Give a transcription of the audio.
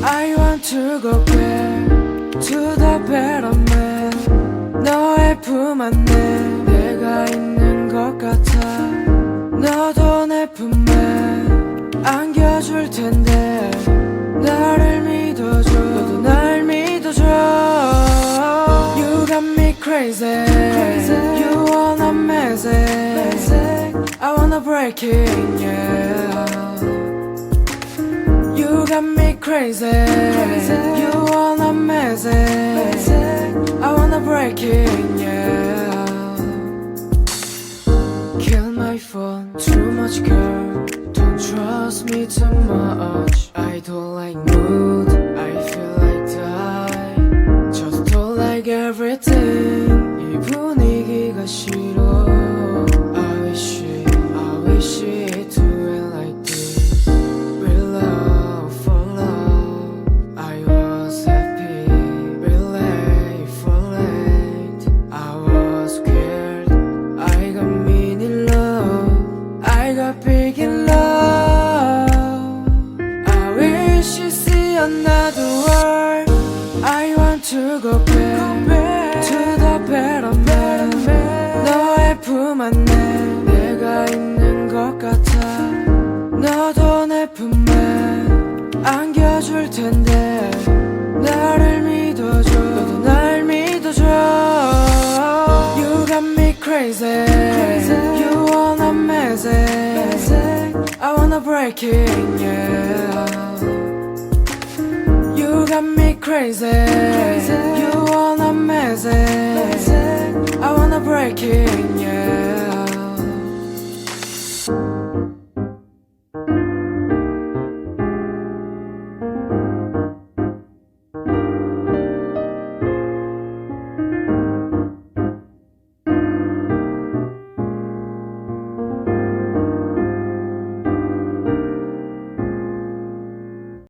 to go back to the better man 너의 품 안에 내가 있는 것 같아 너도 내 품에 안겨줄 텐데 나를 믿어줘 너도 날 믿어줘 You got me crazy, You wanna mess it I wanna break it yeah got me crazy, You wanna mess it I wanna break it yeah Kill my phone, too much girl. Don't trust me too much. I don't like mood, I feel like die. Just don't like everything. 이 분위기가 싫어. To go back, to the better man. 너의 품 안에 내가 있는 것 같아. 너도 내 품에 안겨줄 텐데 나를 믿어줘 너도 날 믿어줘 You got me crazy, You wanna it I wanna break it yeah got me crazy. crazy. You are amazing. amazing. I wanna break it.